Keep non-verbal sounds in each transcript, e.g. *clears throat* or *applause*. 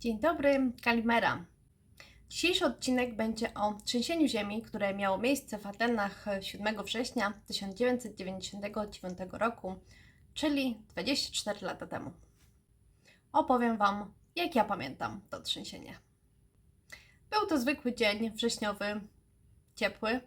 Dzień dobry, Kalimera. Dzisiejszy odcinek będzie o trzęsieniu ziemi, które miało miejsce w Atenach 7 września 1999 roku, czyli 24 lata temu. Opowiem Wam, jak ja pamiętam to trzęsienie. Był to zwykły dzień wrześniowy, ciepły.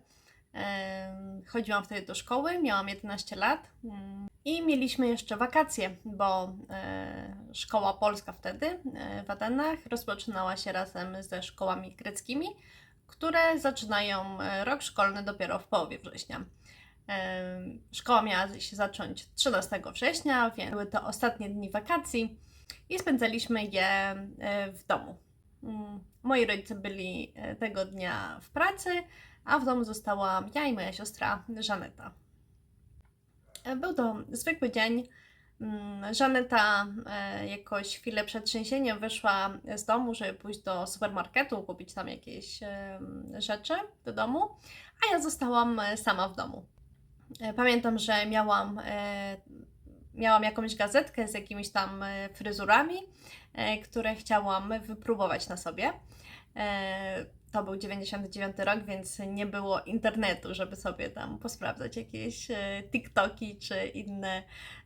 Chodziłam wtedy do szkoły, miałam 11 lat mm, i mieliśmy jeszcze wakacje, bo e, szkoła polska wtedy e, w Atenach rozpoczynała się razem ze szkołami greckimi, które zaczynają e, rok szkolny dopiero w połowie września. Szkoła miała się zacząć 13 września, więc były to ostatnie dni wakacji i spędzaliśmy je w domu. Mm, Moi rodzice byli tego dnia w pracy, a w domu zostałam ja i moja siostra Żaneta. E, Był to zwykły dzień. Mm, Żaneta e, jakoś chwilę przed trzęsieniem wyszła z domu, żeby pójść do supermarketu, kupić tam jakieś em, rzeczy do domu, a ja zostałam e, sama w domu. E, Pamiętam, że miałam, e, miałam jakąś gazetkę z jakimiś tam e, fryzurami, e, które chciałam wypróbować na sobie. To był 99 rok, więc nie było internetu, żeby sobie tam posprawdzać jakieś e, TikToki czy inne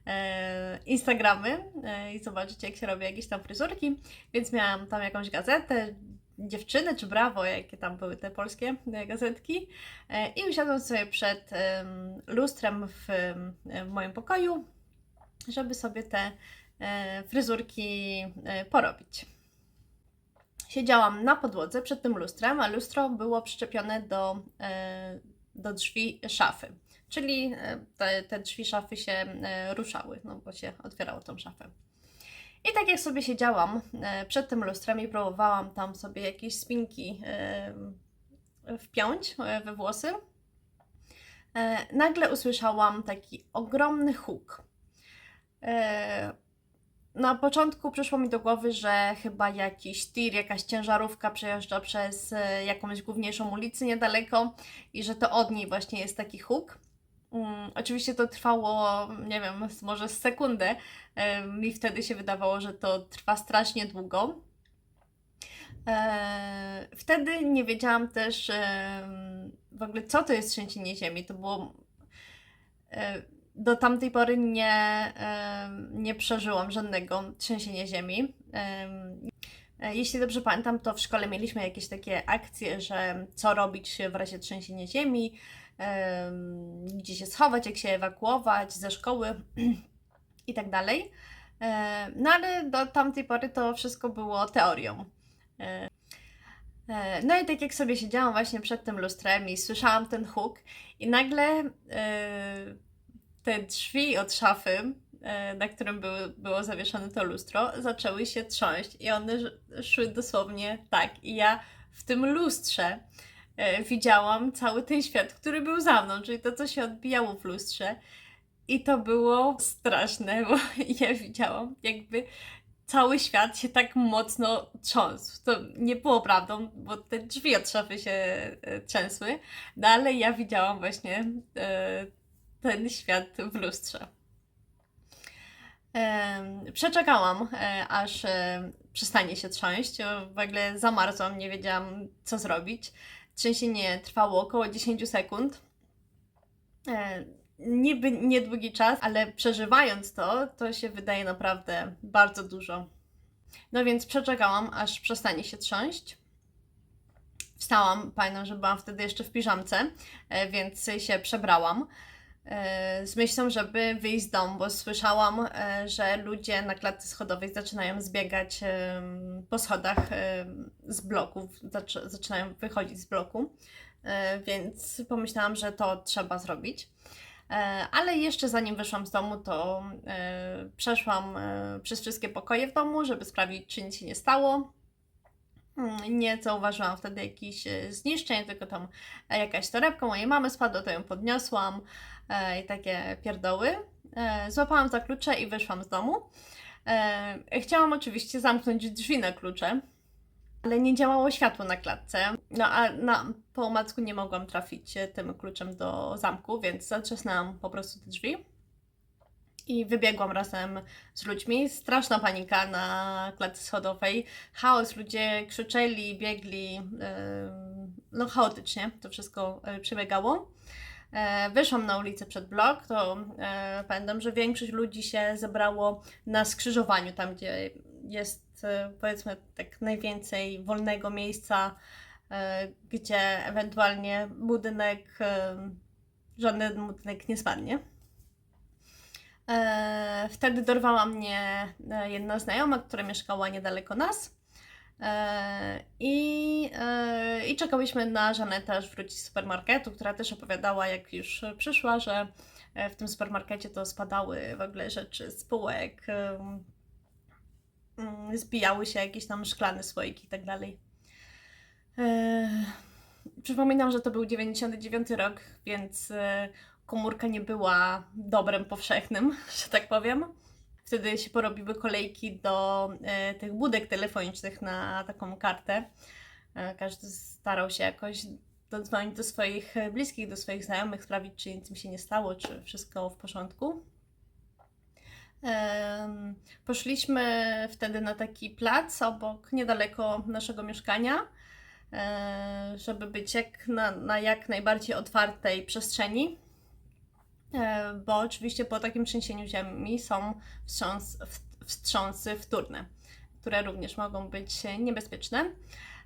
e, Instagramy e, i zobaczyć, jak się robi jakieś tam fryzurki. Więc miałam tam jakąś gazetę, dziewczyny czy brawo, jakie tam były te polskie gazetki. I usiadłam sobie przed em, lustrem w, moim pokoju, żeby sobie te fryzurki porobić. Siedziałam na podłodze przed tym lustrem, a lustro było przyczepione do, e, do drzwi szafy. Czyli e, te, te drzwi szafy się e, ruszały, no bo się otwierało tą szafę. I tak jak sobie siedziałam przed tym lustrem i próbowałam tam sobie jakieś spinki wpiąć we włosy, nagle usłyszałam taki ogromny huk. Na początku przyszło mi do głowy, że chyba jakiś tir, jakaś ciężarówka przejeżdża przez e, jakąś główniejszą ulicę niedaleko i że to od niej właśnie jest taki huk. Mm, oczywiście to trwało, nie wiem, może sekundę. Mi wtedy się wydawało, że to trwa strasznie długo. E, wtedy nie wiedziałam też w ogóle, co to jest trzęsienie ziemi. To było. E, do tamtej pory nie, nie przeżyłam żadnego trzęsienia ziemi. Em, e, Jeśli dobrze pamiętam, to w szkole mieliśmy jakieś takie akcje, że co robić w razie trzęsienia ziemi, em, gdzie się schować, jak się ewakuować ze szkoły *clears throat* i tak dalej. E, No ale do tamtej pory to wszystko było teorią. E, No i tak jak sobie siedziałam właśnie przed tym lustrem i słyszałam ten huk i nagle te drzwi od szafy, e, na którym były, było zawieszone to lustro, zaczęły się trząść i one sz- szły dosłownie tak. I ja w tym lustrze e, widziałam cały ten świat, który był za mną, czyli to, co się odbijało w lustrze. I to było straszne, bo *laughs* ja widziałam jakby cały świat się tak mocno trząsł. To nie było prawdą, bo te drzwi od szafy się e, trzęsły, no ale ja widziałam właśnie e, ten świat w lustrze. Przeczekałam, e, aż e, przestanie się trząść. W ogóle zamarzłam, nie wiedziałam co zrobić. Trzęsienie trwało około 10 sekund. E, Niby niedługi czas, ale przeżywając to, to się wydaje naprawdę bardzo dużo. No więc przeczekałam, aż przestanie się trząść. Wstałam, pamiętam, że byłam wtedy jeszcze w piżamce, więc się przebrałam z myślą, żeby wyjść z domu, bo słyszałam, e, że ludzie na klatce schodowej zaczynają zbiegać em, po schodach z bloków, zac- zaczynają wychodzić z bloku, e, więc pomyślałam, że to trzeba zrobić. E, Ale jeszcze zanim wyszłam z domu, to e, przeszłam e, przez wszystkie pokoje w domu, żeby sprawdzić, czy nic się nie stało. Mm, Nie zauważyłam wtedy jakichś e, zniszczeń, tylko tam jakaś torebka mojej mamy spadła, to ją podniosłam e, i takie pierdoły. E, złapałam za klucze i wyszłam z domu. Chciałam oczywiście zamknąć drzwi na klucze, ale nie działało światło na klatce. No a na, po omacku nie mogłam trafić tym kluczem do zamku, więc zatrzasnęłam po prostu te drzwi. I wybiegłam razem z ludźmi. Straszna panika na klatce schodowej, chaos, ludzie krzyczeli, biegli, no chaotycznie to wszystko y, przebiegało. E, Wyszłam na ulicę przed blok, to e, pamiętam, że większość ludzi się zebrało na skrzyżowaniu, tam gdzie jest e, powiedzmy tak najwięcej wolnego miejsca, e, gdzie ewentualnie budynek, e, żaden budynek nie spadnie. E, Wtedy dorwała mnie e, jedna znajoma, która mieszkała niedaleko nas. E, I, I czekałyśmy na Żanetę, aż wróci z supermarketu, która też opowiadała, jak już przyszła, że w tym supermarkecie to spadały w ogóle rzeczy z półek, mm, zbijały się jakieś tam szklane słoiki i tak dalej. Przypominam, że to był 99 rok, więc komórka nie była dobrem powszechnym, *laughs* że tak powiem. Wtedy się porobiły kolejki do e, tych budek telefonicznych na taką kartę. E, każdy starał się jakoś dodzwonić do swoich bliskich, do swoich znajomych, sprawdzić, czy nic im się nie stało, czy wszystko w porządku. Poszliśmy wtedy na taki plac obok, niedaleko naszego mieszkania, e, żeby być jak na, na jak najbardziej otwartej przestrzeni. E, bo oczywiście po takim trzęsieniu ziemi są wstrząs, wstrząsy wtórne, które również mogą być niebezpieczne.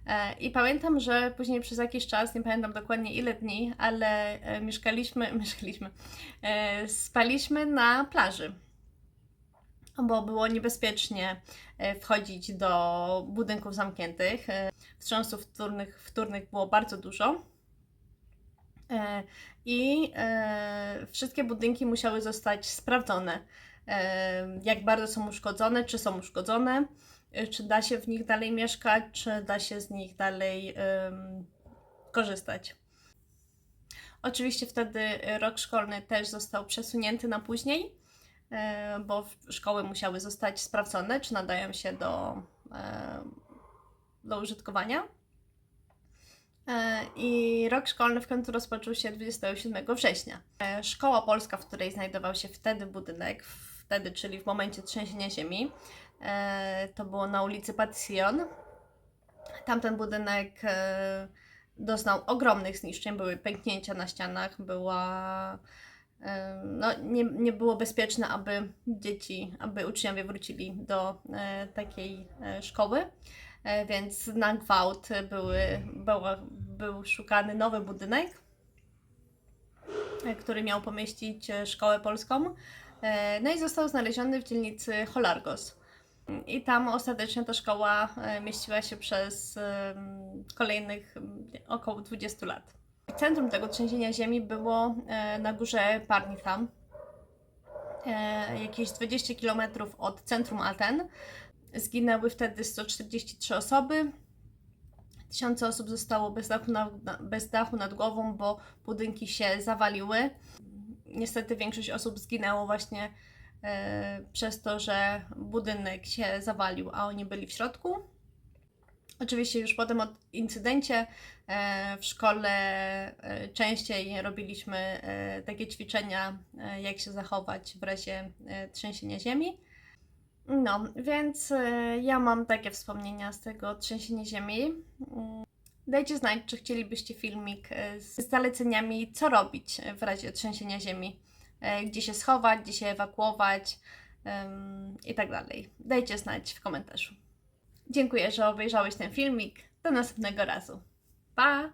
E, I pamiętam, że później przez jakiś czas, nie pamiętam dokładnie ile dni, ale e, mieszkaliśmy, *laughs* mieszkaliśmy, spaliśmy na plaży, bo było niebezpiecznie wchodzić do budynków zamkniętych. Wstrząsów wtórnych, wtórnych było bardzo dużo. E, I e, wszystkie budynki musiały zostać sprawdzone, e, jak bardzo są uszkodzone, czy są uszkodzone, czy da się w nich dalej mieszkać, czy da się z nich dalej korzystać. Oczywiście wtedy rok szkolny też został przesunięty na później, bo szkoły musiały zostać sprawdzone, czy nadają się do, do użytkowania. E, I rok szkolny w końcu rozpoczął się 27 września. E, Szkoła polska, w której znajdował się wtedy budynek, wtedy, czyli w momencie trzęsienia ziemi, e, to było na ulicy Patsion. Tamten budynek doznał ogromnych zniszczeń, były pęknięcia na ścianach, była. No, nie, nie było bezpieczne, aby dzieci, aby uczniowie wrócili do takiej szkoły. E, więc na gwałt były, była, był szukany nowy budynek, e, który miał pomieścić e, szkołę polską. No i został znaleziony w dzielnicy Holargos. I tam ostatecznie ta szkoła mieściła się przez kolejnych około 20 lat. Centrum tego trzęsienia ziemi było na górze Parnitham, jakieś 20 km od centrum Aten. Zginęły wtedy 143 osoby. Tysiące osób zostało bez dachu, na, bez dachu nad głową, bo budynki się zawaliły. Niestety większość osób zginęło właśnie e, przez to, że budynek się zawalił, a oni byli w środku. Oczywiście już potem o incydencie e, w szkole e, częściej robiliśmy takie ćwiczenia, jak się zachować w razie trzęsienia ziemi. No, więc e, ja mam takie wspomnienia z tego trzęsienia ziemi. Mm, Dajcie znać, czy chcielibyście filmik e, z zaleceniami, co robić w razie trzęsienia ziemi, e, gdzie się schować, gdzie się ewakuować i tak dalej. Dajcie znać w komentarzu. Dziękuję, że obejrzałeś ten filmik. Do następnego razu. Pa!